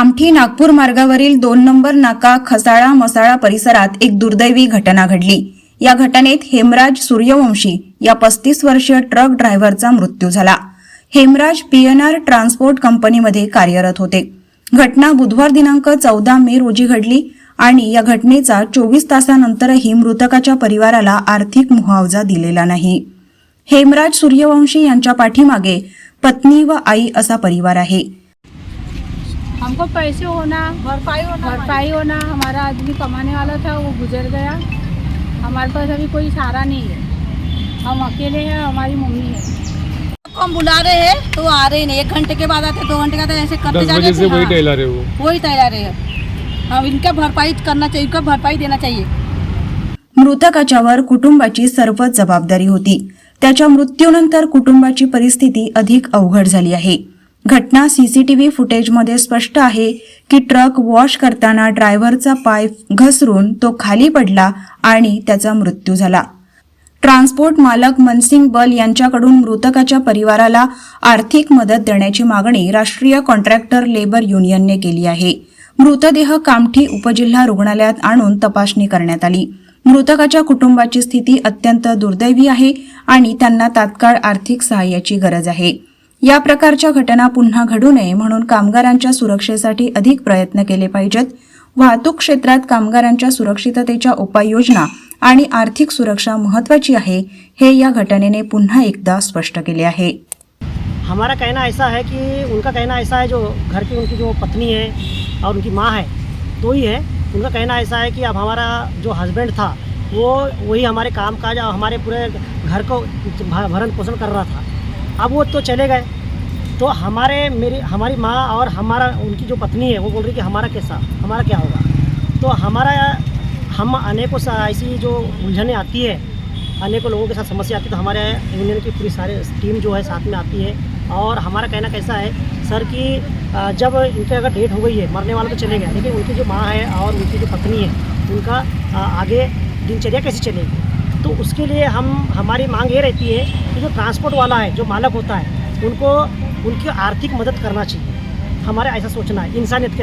कामठी नागपूर मार्गावरील दोन नंबर नाका खसाळा मसाळा परिसरात एक दुर्दैवी घटना घडली. या घटनेत हेमराज सूर्यवंशी या पस्तीस वर्षीय ट्रक ड्रायव्हरचा मृत्यू झाला. हेमराज पीएनआर ट्रान्सपोर्ट कंपनीमध्ये कार्यरत होते. घटना बुधवार दिनांक चौदा मे रोजी घडली आणि या घटनेचा चोवीस तासानंतरही मृतकाच्या परिवाराला आर्थिक मुआवजा दिलेला नाही. हेमराज सूर्यवंशी यांच्या पाठीमागे पत्नी व आई असा परिवार आहे. हमको पैसे होना भरपाई होना भरपाई होना हमारा आदमी कमाने वाला था वो गुजर गया। हमारे पास अभी कोई सहारा नहीं है। हम अकेले हैं हमारी मम्मी है। को हम बुला रहे हैं तो आ रहे ही नहीं। एक घंटे के बाद आते दो घंटे का तो ऐसे करते जा रहे वही हाँ, टहला रहे वो वही तैयार रहे हैं। हम इनका भरपाई करना चाहिए इनका भरपाई देना चाहिए। मृतकाच्यावर कुटुंबाची सर्वच जबाबदारी होती. त्याच्या मृत्यूनंतर कुटुंबाची परिस्थिती अधिक अवघड झाली आहे. घटना सीसीटीव्ही फुटेजमध्ये स्पष्ट आहे की ट्रक वॉश करताना ड्रायव्हरचा पाय घसरून तो खाली पडला आणि त्याचा मृत्यू झाला. ट्रान्सपोर्ट मालक मनसिंग बल यांच्याकडून मृतकाच्या परिवाराला आर्थिक मदत देण्याची मागणी राष्ट्रीय कॉन्ट्रॅक्टर लेबर युनियनने केली आहे. मृतदेह कामठी उपजिल्हा रुग्णालयात आणून तपासणी करण्यात आली. मृतकाच्या कुटुंबाची स्थिती अत्यंत दुर्दैवी आहे आणि त्यांना तात्काळ आर्थिक सहाय्याची गरज आहे. या प्रकारच्या घटना पुन्हा घडू नये म्हणून कामगारांच्या सुरक्षेसाठी अधिक प्रयत्न केले पाहिजेत. वाहतूक क्षेत्रात कामगारांच्या सुरक्षिततेच्या उपाययोजना आणि आर्थिक सुरक्षा महत्वाची आहे हे या घटनेने पुन्हा एकदा स्पष्ट केले आहे. हमारा कहना ऐसा है कि उनका कहना ऐसा है जो घर की उनकी जो पत्नी है और उनकी माँ है दो ही है। उनका कहना ऐसा है कि अब हमारा जो हस्बैंड था वो वही हमारे काम काज और हमारे पूरे घर को भरण पोषण कर रहा था। अब वो तो चले गए। तो हमारे, मेरी, हमारी माँ और हमारा, उनकी जो पत्नी है, वो बोल रही कि हमारा कैसा, हमारा क्या होगा? तो हमारा, हम अनेकों ऐसी जो उलझने आती है, अनेकों लोगों के साथ समस्या आती है तो हमारे यूनियन की पूरी सारे टीम जो है साथ में आती है। और हमारा कहना कैसा है, सर कि जब इनके अगर डेट हो गई है, मरने वाला तो चले गए, लेकिन उनकी जो माँ है और उनकी जो पत्नी है, उनका आगे दिनचर्या कैसे चलेगी? तो उसके लिए हम हमारी मांग ये रहती है कि जो ट्रांसपोर्ट वाला है जो मालक होता है उनको उनकी आर्थिक मदद करना चाहिए। हमारा ऐसा सोचना है इंसानियत के